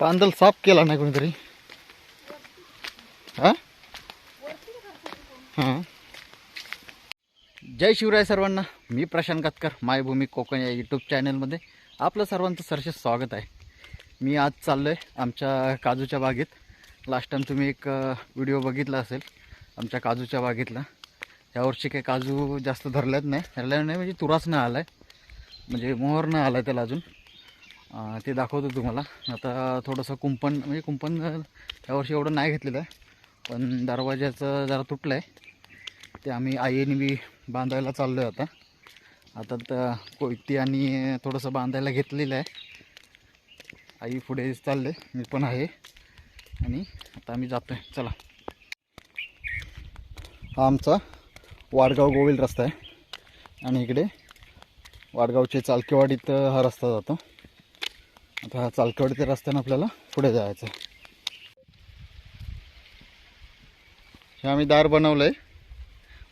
पांदल साफ केला नाही कोणीतरी. हां? हां. जय शिवराय सर्वांना. मी प्रशांत कातकर मायभूमी कोकण या यूट्यूब चॅनलमध्ये आपलं सर्वांचं सरसे स्वागत आहे. मी आज चाललो आहे आमच्या काजूच्या बागेत. लास्ट टाइम तुम्ही एक व्हिडिओ बघितला असेल आमच्या काजूच्या बागेतला. यावर्षी काही काजू जास्त धरल्यात नाही. धरल्या नाही म्हणजे तुराच नाही आला आहे म्हणजे मोहर नाही आला आहे त्याला अजून. ते दाखवतो तुम्हाला. आता थोडंसं कुंपण म्हणजे कुंपण यावर्षी एवढं नाही घेतलेलं आहे. पण दरवाज्याचं जरा तुटलं आहे ते आम्ही आईने बी बांधायला चाललो आहे आता. आता तर कोयती आणि थोडंसं बांधायला घेतलेलं आहे. आई पुढे चालले मी पण आहे. आणि आता आम्ही जातो आहे चला. हा आमचा वाडगाव गोविल रस्ता आहे. आणि इकडे वाडगावचे चालकेवाडीत हा रस्ता जातो. आता हा चालकेवाडीच्या रस्त्यानं आपल्याला पुढे जायचं आहे हे आम्ही दार बनवलं आहे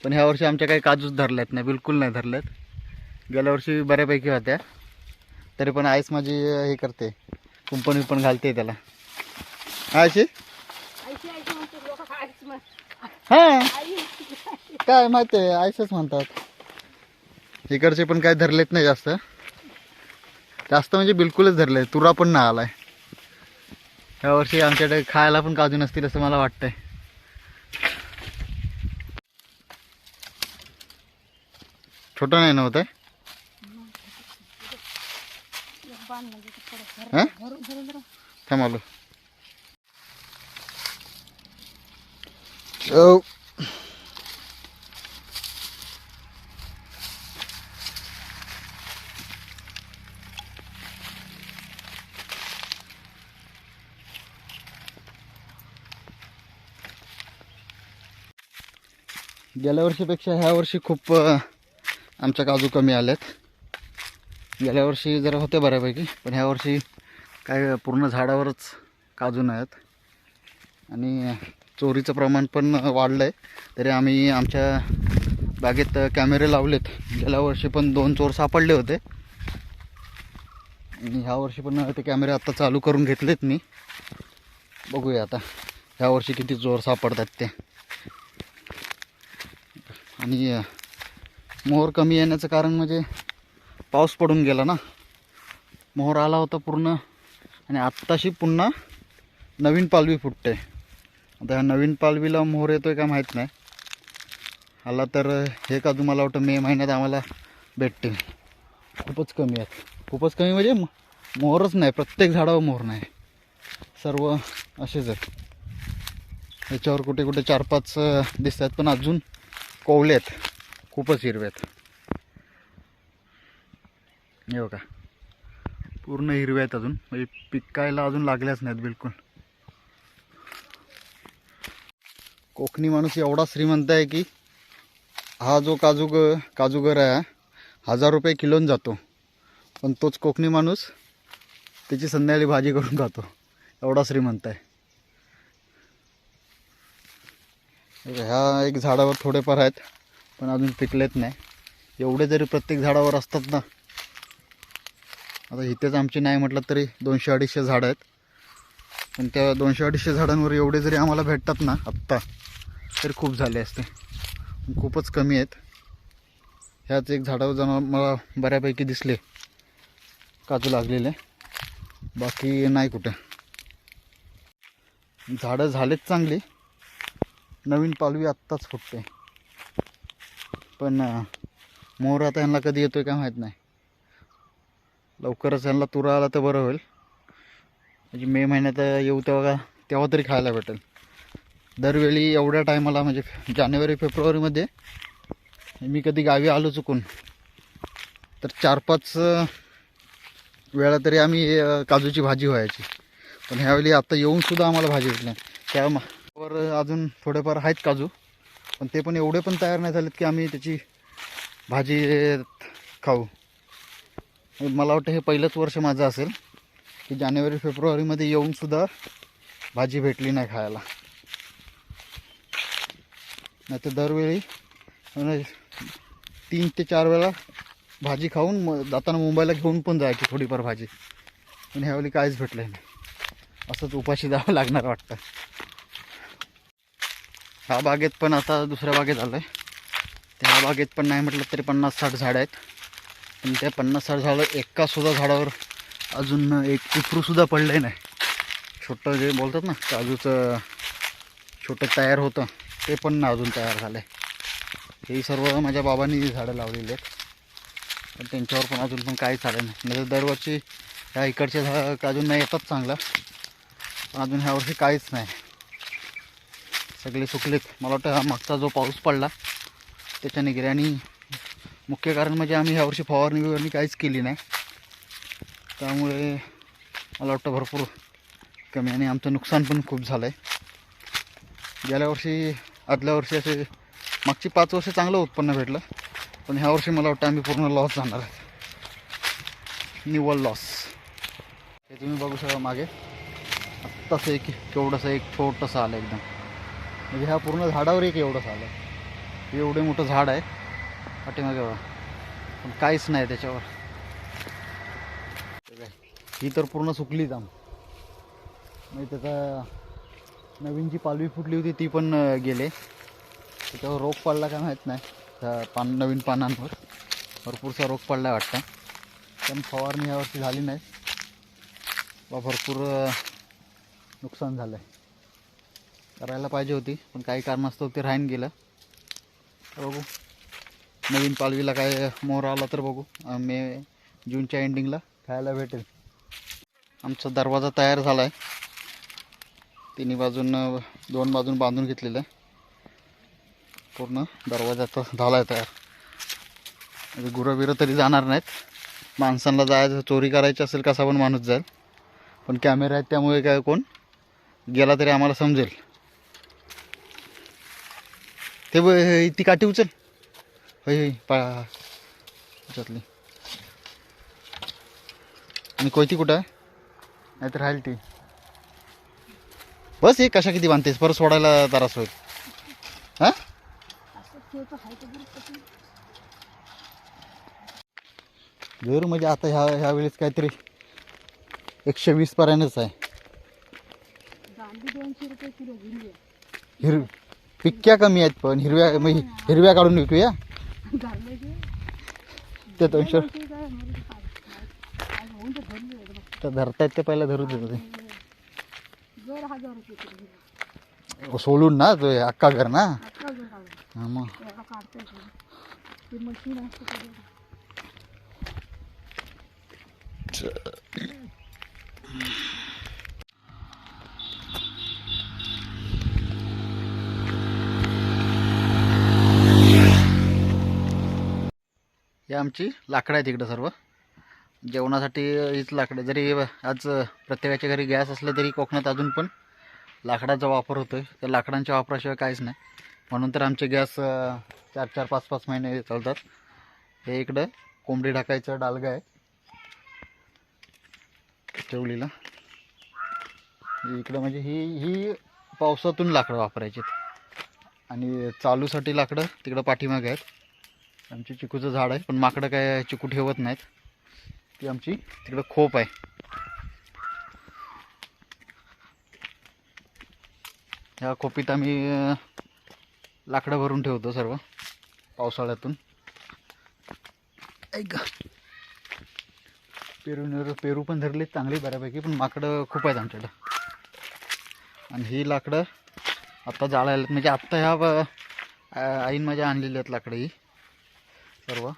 पण ह्या वर्षी आमच्या काही काजूच धरल्यात नाही बिलकुल नाही धरल्यात गेल्या वर्षी बऱ्यापैकी होत्या तरी पण आईच माझी हे करते कुंपण पण घालते त्याला. हा म्हण हां? काय माहिती आहे आयसच म्हणतात. इकडचे पण काय धरलेत नाही जास्त. जास्त म्हणजे बिलकुलच धरले तुरा पण नाही आलाय. या वर्षी आमच्याकडे खायला पण काजू नसतील असं मला वाटतंय. छोटं नाही नव्हतं थांबालो ओ गेल्या वर्षीपेक्षा ह्या वर्षी खूप आमच्या काजू कमी आल्यात गेल्या वर्षी जरा होते बऱ्यापैकी पण ह्या वर्षी काय पूर्ण झाडावरच काजू नाही आहेत. आणि चोरीचं प्रमाण पण वाढलं आहे तरी आम्ही आमच्या बागेत कॅमेरे लावलेत. गेल्या वर्षी पण दोन चोर सापडले होते. आणि ह्या वर्षी पण ते कॅमेरे आत्ता चालू करून घेतलेत मी. बघूया आता ह्या वर्षी किती चोर सापडतात ते. आणि मोहर कमी येण्याचं कारण म्हणजे पाऊस पडून गेला ना. मोहर आला होता पूर्ण आणि आत्ताशी पुन्हा नवीन पालवी फुटते. आता ह्या नवीन पालवीला मोहर येतो आहे का माहीत नाही. आला तर हे काजू मला वाटतं मे महिन्यात आम्हाला भेटतील. खूपच कमी आहेत. खूपच कमी म्हणजे मोहरच नाही. प्रत्येक झाडावर मोहर नाही. सर्व असेच आहेत. याच्यावर कुठे कुठे चार पाच दिसत आहेत पण अजून कोवले आहेत खूपच हिरवे आहेत हे बघा. पूर्ण हिरवे आहेत अजून. म्हणजे पिकायला अजून लागल्याच नाहीत बिलकुल. कोकणी माणूस एवढा श्रीमंत आहे की हा जो काजू ग काजूगर आहे हजार रुपये किलोन जातो. पण तोच कोकणी माणूस त्याची संध्याकाळी भाजी करून खातो. एवढा श्रीमंत आहे हे बघा, ह्या एक झाडावर थोडेफार आहेत पण अजून पिकलेत नाही. एवढे जरी प्रत्येक झाडावर असतात ना आता इथेच आमची नाही म्हटलं तरी दोनशे अडीचशे झाडं आहेत. पण त्या दोनशे अडीचशे झाडांवर एवढे जरी आम्हाला भेटतात ना आत्ता तरी खूप झाले असते. खूपच कमी आहेत. ह्याच एक झाडावर जाणं मला बऱ्यापैकी दिसले. काजू लागलेले. बाकी नाही कुठे. झाडं झालेत चांगली. नवीन पालवी आत्ताच फुटते. पण मोर आता ह्यांना कधी येतोय काय माहीत नाही. लवकरच ह्यांना तुरा आला तर बरं होईल. म्हणजे मे महिन्यात येऊ तेव्हा तेव्हा तरी खायला भेटेल. दरवेळी एवढ्या टायमाला म्हणजे जानेवारी फेब्रुवारीमध्ये मी कधी गावी आलो चुकून. तर चार पाच वेळा तरी आम्ही काजूची भाजी व्हायची. पण ह्यावेळी आता येऊनसुद्धा आम्हाला भाजी भेटली नाही. त्या मा- अजून थोडेफार आहेत काजू. पण ते पण एवढे पण तयार नाही झालेत की आम्ही त्याची भाजी खाऊ. मला वाटतं हे पहिलंच वर्ष माझं असेल की जानेवारी फेब्रुवारीमध्ये येऊनसुद्धा भाजी भेटली नाही खायला. नाही तर दरवेळी तीन ते चार वेळा भाजी खाऊन म जाताना मुंबईला घेऊन पण जायची थोडीफार भाजी. पण ह्यावेळी काहीच भेटलं नाही. असंच उपाशी जावं लागणार वाटतं. ह्या बागेत पण आता दुसऱ्या बागेत आलं आहे त्या बागेत पण नाही म्हटलं तरी पन्नास साठ झाडं आहेत. पण त्या पन्नास साठ झाडं एकासुद्धा झाडावर अजून एक पिपरूसुद्धा पडलं नाही. छोटं जे बोलतात ना काजूचं छोटं तयार होतं ते पण ना अजून तयार झालं आहे हे सर्व माझ्या बाबांनी झाडं लावलेली आहेत. पण त्यांच्यावर पण अजून पण काहीच आलं नाही. म्हणजे दरवर्षी ह्या इकडच्या झाडं काजून नाही येतात चांगला. पण अजून ह्या वर्षी काहीच नाही. सगळे सुकलेत. मला वाटतं हा मागचा जो पाऊस पडला त्याच्याने गेले आणि मुख्य कारण म्हणजे आम्ही ह्या वर्षी फवारणी बिवारणी काहीच केली नाही. त्यामुळे मला वाटतं भरपूर कमी आणि आमचं नुकसान पण खूप झालं आहे गेल्या वर्षी आदल्या वर्षी असे मागची पाच वर्ष चांगलं उत्पन्न भेटलं पण ह्या वर्षी मला वाटतं आम्ही पूर्ण लॉस जाणार आहे. निव्वळ लॉस हे तुम्ही बघू शकता मागे. आत्ताच एक केवढंसं एक छोटंसं आलं एकदम. म्हणजे ह्या पूर्ण झाडावर एक एवढंच आलं हे एवढे मोठं झाड आहे. पाठीमागे पण काहीच नाही त्याच्यावर. ही तर पूर्ण सुकलीच आम म्हणजे त्याचा नवीन जी पालवी फुटली होती ती पण गेले. त्याच्यावर रोग पडला का माहीत नाही. त्या पान नवीन पानांवर. भरपूरसा रोग पडला वाटतं. पण फवारणी यावर्षी झाली नाही. व भरपूर नुकसान झालं आहे करायला पाहिजे होती पण काही कारणास्तव ते राहीन गेलं. बघू. नवीन पालवीला काय मोहर आला तर बघू. मे जूनच्या एंडिंगला खायला भेटेल. आमचा दरवाजा तयार झाला आहे तिन्ही बाजून दोन बाजून बांधून घेतलेलं आहे. पूर्ण दरवाजा तर झाला आहे तयार. म्हणजे गुरं बिरं तरी जाणार नाहीत. माणसांना जायचं चोरी करायची असेल कसा पण माणूस जाईल. पण कॅमेरा आहेत त्यामुळे काय कोण गेला तरी आम्हाला समजेल. ते ती काठी उचल. होय होय पा त्याच्यातली आणि कोयती कुठं आहे? नाहीतर राहील ती. बस हे कशा किती बांधतेस? परत सोडायला त्रास होईल. हां? घर म्हणजे आता ह्या ह्या वेळेस काहीतरी एकशे वीस पर्यंतच आहे. गांधी पिक्क्या कमी आहेत पण हिरव्या मग हिरव्या काढून विकूया? ते अंश तर धरतायत ते पहिला धरून देतो ते. सोलून ना तो अक्का घर ना? मग काढतोय तो. ते मशीन असतं ते बघ. ही आमची. लाकडं आहेत इकडं सर्व. जेवणासाठी हीच लाकडं जरी आज प्रत्येकाच्या घरी गॅस असलं तरी कोकणात अजून पण लाकडाचा वापर होतो आहे त्या लाकडांच्या वापराशिवाय काहीच नाही. म्हणून तर आमचे गॅस चार चार पाच पाच महिने चालतात. हे इकडं कोंबडी ढाकायचं डालगा आहे. ठेवलीला. इकडं म्हणजे ही ही पावसातून लाकडं वापरायची आणि चालूसाठी लाकडं तिकडं पाठीमागे आहेत. आमची चिकूचं झाड आहे पण माकडं काय चिकू ठेवत नाहीत. ती आमची तिकडं खोप आहे. ह्या खोपीत आम्ही लाकडं भरून ठेवतो सर्व पावसाळ्यातून. ऐक पेरू पेरू पण धरले चांगली बऱ्यापैकी पण माकडं खूप आहेत आमच्याकडं. आणि ही लाकडं आत्ता जाळायला म्हणजे आत्ता ह्या आईन माझ्या आणलेली आहेत लाकडं ही. सर्व